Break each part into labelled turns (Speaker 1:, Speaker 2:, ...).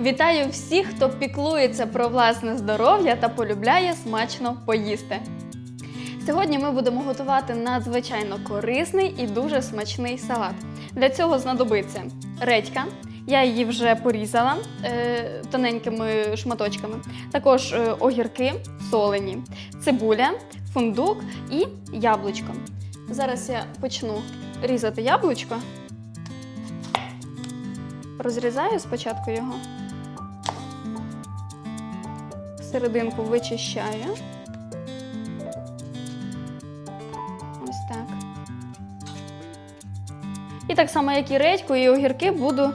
Speaker 1: Вітаю всіх, хто піклується про власне здоров'я та полюбляє смачно поїсти. Сьогодні ми будемо готувати надзвичайно корисний і дуже смачний салат. Для цього знадобиться редька. Я її вже порізала е, тоненькими шматочками. Також е, огірки солені, цибуля, фундук і яблучко. Зараз я почну різати яблучко. Розрізаю спочатку його. Серединку вичищаю. Ось так. І так само, як і редьку, і огірки буду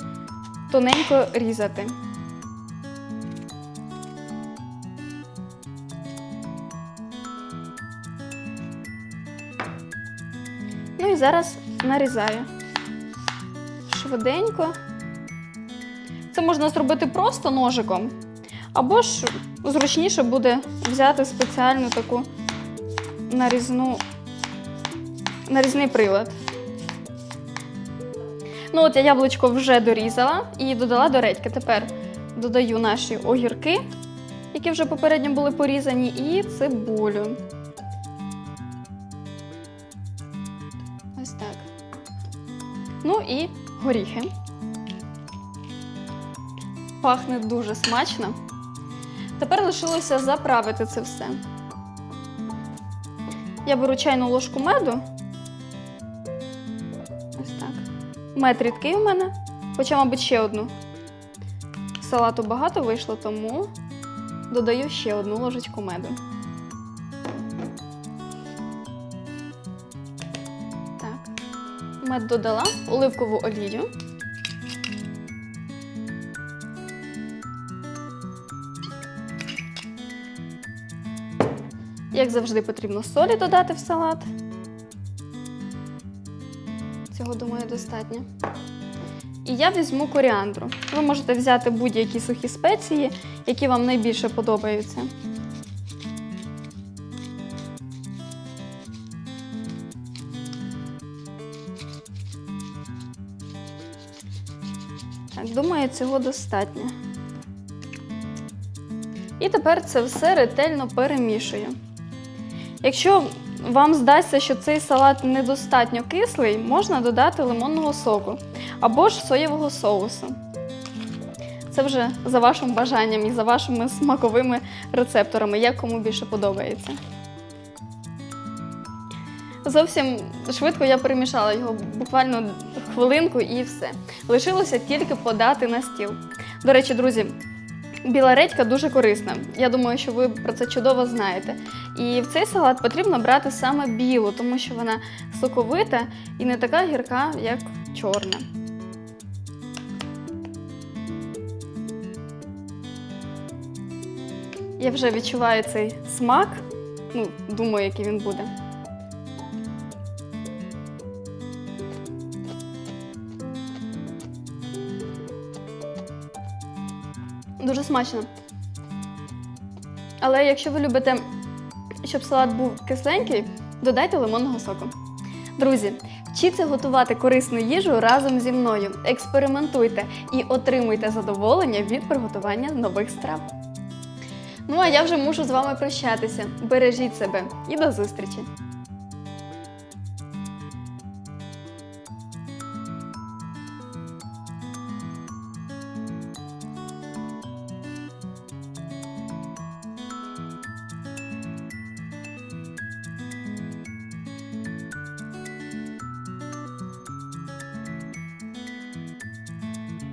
Speaker 1: тоненько різати. Ну і зараз нарізаю швиденько. Це можна зробити просто ножиком, або ж зручніше буде взяти спеціальну таку нарізну, нарізний прилад. Ну от я яблучко вже дорізала і додала до редьки. Тепер додаю наші огірки, які вже попередньо були порізані, і цибулю. Ось так. Ну і горіхи. Пахне дуже смачно. Тепер лишилося заправити це все. Я беру чайну ложку меду. Ось так. Мед рідкий у мене, хоча, мабуть, ще одну. Салату багато вийшло, тому додаю ще одну ложечку меду. Так. Мед додала, оливкову олію. Як завжди, потрібно солі додати в салат. Цього, думаю, достатньо. І я візьму коріандру. Ви можете взяти будь-які сухі спеції, які вам найбільше подобаються. Так, думаю, цього достатньо. І тепер це все ретельно перемішую. Якщо вам здасться, що цей салат недостатньо кислий, можна додати лимонного соку або ж соєвого соусу. Це вже за вашим бажанням і за вашими смаковими рецепторами, як кому більше подобається. Зовсім швидко я перемішала його буквально хвилинку і все. Лишилося тільки подати на стіл. До речі, друзі, Біла редька дуже корисна. Я думаю, що ви про це чудово знаєте. І в цей салат потрібно брати саме білу, тому що вона соковита і не така гірка, як чорна. Я вже відчуваю цей смак. Ну, думаю, який він буде. Дуже смачно. Але якщо ви любите, щоб салат був кисленький, додайте лимонного соку. Друзі, вчіться готувати корисну їжу разом зі мною. Експериментуйте і отримуйте задоволення від приготування нових страв. Ну а я вже мушу з вами прощатися. Бережіть себе і до зустрічі!